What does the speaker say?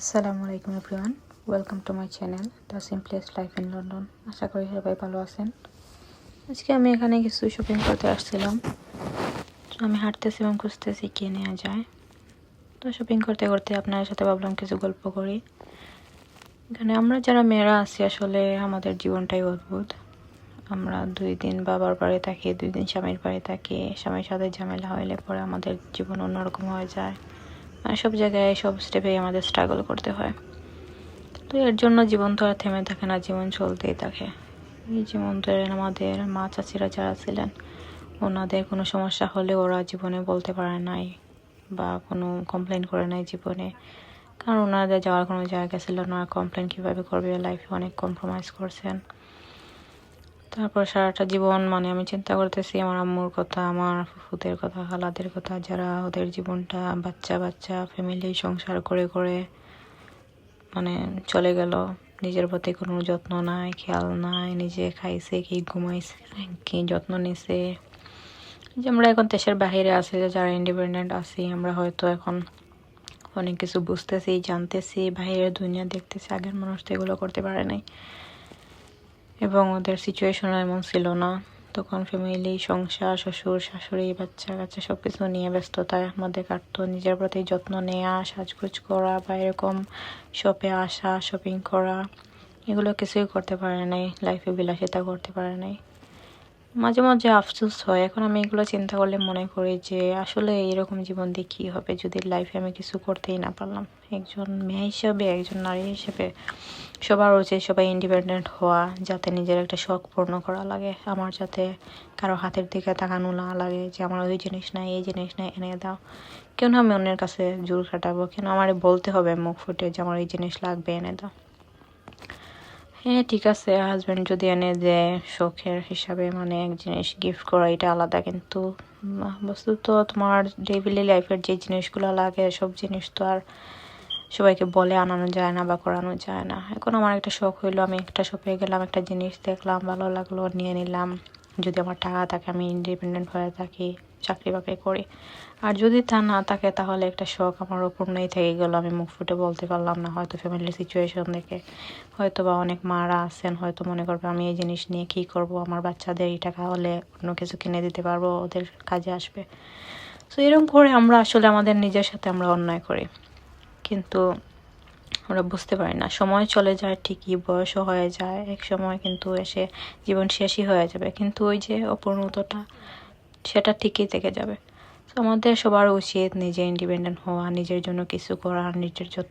আসসালামু আলাইকুম everyone. Welcome to my channel the simplest life in London আশা করি সবাই ভালো আছেন। আজকে আমি এখানে কিছু শপিং করতে আসছিলাম। তো আমি হাঁটতেছি এবং খুঁজতেছি কে নেওয়া যায়। তো শপিং করতে করতে আপনার সাথে ভাবলাম কিছু গল্প করি। এখানে আমরা যারা মেয়েরা আছি, আসলে আমাদের জীবনটাই অদ্ভুত। আমরা দুই দিন বাবার বাড়ি থাকি, দুই দিন স্বামীর বাড়ি থাকি। স্বামীর সাথে ঝামেলা হইলে পরে আমাদের জীবন অন্যরকম হয়ে যায়। মানে সব জায়গায় সব স্টেপে আমাদের স্ট্রাগল করতে হয়। তো এর জন্য জীবন তো আর থেমে থাকে না, জীবন চলতেই থাকে। এই জীবন তো আমাদের মা চাচিরা যারা ছিলেন, ওনাদের কোনো সমস্যা হলে ওরা জীবনে বলতে পারে নাই বা কোনো কমপ্লেন করে নাই জীবনে। কারণ ওনাদের যাওয়ার কোনো জায়গা ছিল না কমপ্লেন কীভাবে করবে? লাইফে অনেক কম্প্রোমাইজ করছেন। তারপর সারাটা জীবন মানে আমি চিন্তা করতেছি আমার আম্মুর কথা, আমার ফুফুদের কথা, খালাদের কথা, যারা ওদের জীবনটা বাচ্চা বাচ্চা ফ্যামিলি সংসার করে করে মানে চলে গেল। নিজের প্রতি কোনো যত্ন নাই, খেয়াল নাই, নিজে খাইছে কি ঘুমাইছে কি যত্ন নিছে। যে আমরা এখন দেশের বাহিরে আছি যারা ইন্ডিপেন্ডেন্ট আছি, আমরা হয়তো এখন অনেক কিছু বুঝতেছি, জানতেছি বাহিরের দুনিয়া দেখতেছি, আগের মানুষ তো এগুলো করতে পারে নাই। এবং ওদের সিচুয়েশন এমন ছিল না। তখন ফ্যামিলি সংসার, শ্বশুর, শাশুড়ি, বাচ্চা কাচ্চা সব কিছু নিয়ে ব্যস্ততায় মধ্যে কাটতো। নিজের প্রতি যত্ন নেওয়া সাজগোজ করা বা এরকম শপে আসা শপিং করা, এগুলো কিছুই করতে পারে নাই লাইফে বিলাসিতা করতে পারে নাই। মাঝে মাঝে আফসোস হয়। এখন আমি এগুলো চিন্তা করলে মনে করি যে, আসলে এরকম জীবন দিয়ে কী হবে যদি লাইফে আমি কিছু করতেই না পারলাম? একজন মেয়ে হিসেবে, একজন নারী হিসেবে সবার উচিত সবাই ইন্ডিপেন্ডেন্ট হওয়া, যাতে নিজের একটা শখ পূর্ণ করা লাগে, আমার যাতে কারও হাতের দিকে তাকানো না লাগে যে, আমার ওই জিনিস নাই, এই জিনিস নাই, এনে দাও। কেন আমি অন্যের কাছে জোর খাটাবো? কেন আমার বলতে হবে মুখ ফুটে যে, আমার এই জিনিস লাগবে, এনে দাও? হ্যাঁ ঠিক আছে হাজব্যান্ড যদি এনে দেয় শখের হিসাবে মানে এক জিনিস গিফট করা এটা আলাদা, কিন্তু বস্তু তো তোমার ডেইলি লাইফের যে জিনিসগুলো লাগে, সব জিনিস তো আর সবাইকে বলে, আনানো যায় না বা করানো যায় না। এখন আমার একটা শখ হইল, আমি একটা শপে গেলাম, একটা জিনিস দেখলাম, ভালো লাগল, নিয়ে নিলাম। যদি আমার টাকা থাকে আমি ইন্ডিপেন্ডেন্ট হয়ে থাকি, চাকরি বাকরি করি। আর যদি তা না থাকে, তাহলে একটা শখ আমার ওপর নেই থেকে গেল। আমি মুখ ফুটে বলতে পারলাম না, হয়তো ফ্যামিলির সিচুয়েশন দেখে। হয়তো বা অনেক মারা আছেন, হয়তো মনে করবে আমি এই জিনিস নিয়ে কী করব? আমার বাচ্চাদের এই টাকা হলে অন্য কিছু কিনে দিতে পারব, ওদের কাজে আসবে। তো এরকম করে আমরা আসলে আমাদের নিজের সাথে আমরা অন্যায় করি। কিন্তু আমরা বুঝতে পারি না। সময় চলে যায়, ঠিকই, বয়সও হয়ে যায়, এক সময় কিন্তু এসে জীবন শেষই হয়ে যাবে। কিন্তু ওই যে অপূর্ণতাটা, সেটা ঠিকই থেকে যাবে। তো আমাদের সবার উচিত নিজে ইন্ডিপেন্ডেন্ট হওয়া, নিজের জন্য কিছু করা, নিজের যত্ন